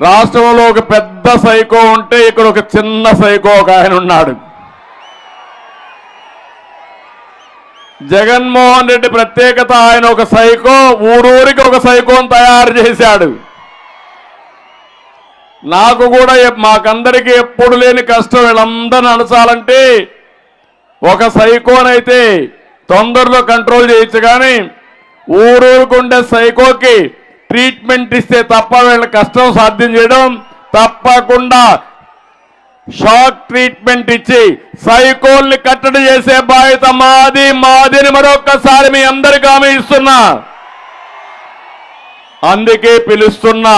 రాష్ట్రంలో ఒక పెద్ద సైకో ఉంటే ఇక్కడ ఒక చిన్న సైకో ఒక ఆయన ఉన్నాడు. జగన్మోహన్ రెడ్డి ప్రత్యేకత ఆయన ఒక సైకో ఊరూరికి ఒక సైకోను తయారు చేశాడు. నాకు కూడా మాకందరికీ ఎప్పుడు లేని కష్టం వీళ్ళందరిని అణచాలంటే ఒక సైకోనైతే తొందరలో కంట్రోల్ చేయొచ్చు కానీ ఊరూరుకుండే సైకోకి ట్రీట్మెంట్ ఇస్తే తప్ప వీళ్ళ కష్టం సాధ్యం చేయడం తప్పకుండా. షాక్ ట్రీట్మెంట్ ఇచ్చి సైకోల్ని కట్టడి చేసే బాధ్యత మాది మాదిని మరొకసారి మీ అందరికీ ఆమె ఇస్తున్నా. అందుకే పిలుస్తున్నా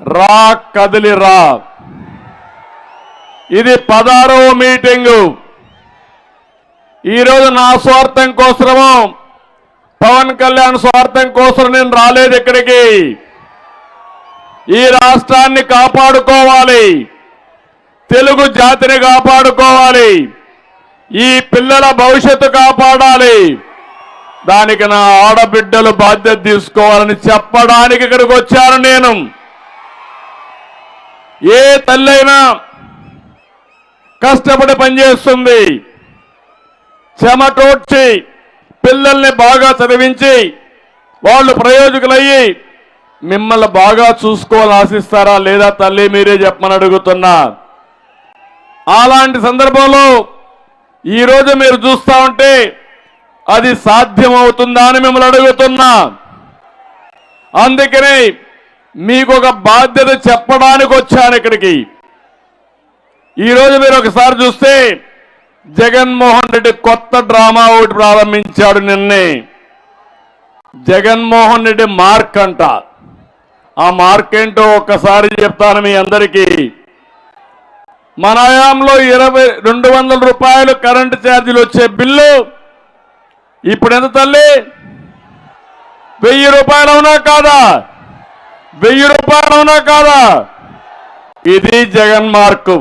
రా కదిలి రా. ఇది పదారవ మీటింగు. ఈరోజు నా స్వార్థం కోసమో పవన్ కళ్యాణ్ స్వార్థం కోసం నేను రాలేదు ఇక్కడికి. ఈ రాష్ట్రాన్ని కాపాడుకోవాలి. తెలుగు జాతిని కాపాడుకోవాలి. ఈ పిల్లల భవిష్యత్తు కాపాడాలి. దానికి నా ఆడబిడ్డలు బాధ్యత తీసుకోవాలని చెప్పడానికి ఇక్కడికి వచ్చాను నేను. ఏ తల్లైనా కష్టపడి పనిచేస్తుంది. చెమటోడ్చి పిల్లల్ని బాగా చదివించి వాళ్ళు ప్రయోజకులయ్యి మిమ్మల్ని బాగా చూసుకోవాలని ఆశిస్తారా లేదా తల్లి మీరే చెప్పమని అడుగుతున్నా. అలాంటి సందర్భంలో ఈరోజు మీరు చూస్తా ఉంటే అది సాధ్యమవుతుందా అని మిమ్మల్ని అడుగుతున్నా. అందుకనే మీకు ఒక బాధ్యత చెప్పడానికి వచ్చాను ఇక్కడికి. ఈరోజు మీరు ఒకసారి చూస్తే జగన్మోహన్ రెడ్డి కొత్త డ్రామా ఒకటి ప్రారంభించాడు నిన్నే. జగన్మోహన్ రెడ్డి మార్క్ అంట. ఆ మార్క్ ఏంటో ఒక్కసారి చెప్తాను మీ అందరికీ. మన హయాంలో ఇరవై రెండు వందల రూపాయలు కరెంటు ఛార్జీలు వచ్చే బిల్లు. ఇప్పుడు ఎంత తల్లి? వెయ్యి రూపాయలు అవునా కాదా? వెయ్యి రూపాయలు అవునా కాదా? ఇది జగన్ మార్కు.